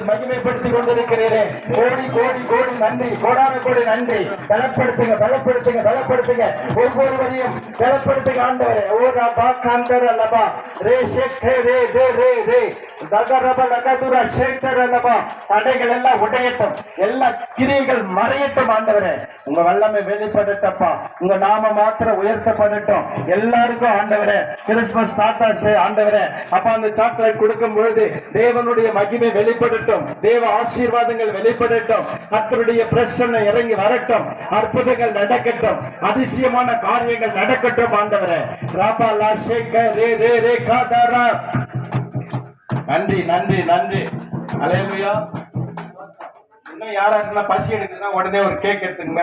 மகிமைப்படுத்திக் கொண்டிருக்கிறேன் கோடி கோடி கோடி நன்றி. கோடான கோடி நன்றி. பலப்படுத்துங்க பலப்படுத்துங்க பலப்படுத்துங்க. ஒவ்வொருவரையும் பலப்படுத்துங்க ஆண்டவரே. ஓ ரபா காந்தர் அல்லபா ரே ஷெக் ரே ரே ரே ரே. தகரப லகதுர ஷேக்கர் அல்லபா எல்லாம் உடையட்டும். எல்லா கிரியைகள் மறையட்டும் ஆண்டவரே. உங்க வல்லமை வெளிப்படட்டப்பா. உங்க நாம மாத்திரம் உயர்த்தப்படட்டும். எல்லாருக்கும் ஆண்டவரே கிறிஸ்துமஸ் தாத்தா ஆண்டவரே. அப்பா அந்த சாக்லேட் கொடுக்கும் பொழுது தேவனுடைய மகிமை வெளிப்படட்டும். தேவ ஆசீர்வாதங்கள் வெளிப்படட்டும். கர்த்தருடைய பிரச்சனை இறங்கி வரட்டும். அற்புதங்கள் நடக்கட்டும். அதிசயமான காரியங்கள் நடக்கட்டும் ஆண்டவரே. ராபா லா ஷேக்க ரே ரே ரே. காதாரா நன்றி நன்றி நன்றி. அலையலுயா இன்னும் யாராருக்குன்னா பசி எடுக்குதுன்னா உடனே ஒரு கேக் எடுத்துங்க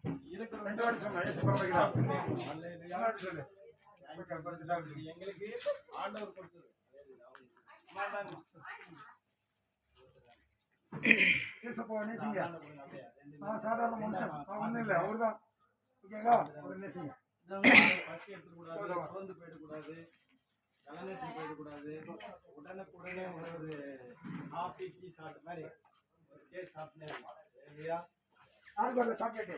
எங்களுக்கு ஆண்டவர் கொடுத்தது சாதாரண மனுஷன் ஒன்றும் இல்லை அவர் தான் ஓகேங்களா அவர் பசி எடுத்துக்கூடாது சோர்ந்து போயிடக்கூடாது கலநெற்றி போயிடக்கூடாது உடனுக்குடனே ஒரு காஃபி டீ சாப்பிட்ட மாதிரி ஒரு கேக் சாப்பிட்டே. இருக்கலாம் இல்லையா யாருக்கு சாக்லேட்டு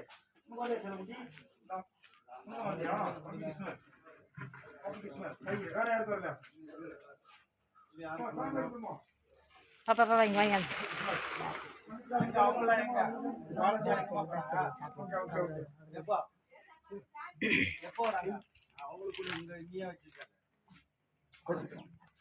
பாப்பா பாப்பா இங்க வாங்க அவங்களுக்கு இந்த இங்கேயே வச்சிருக்காங்க.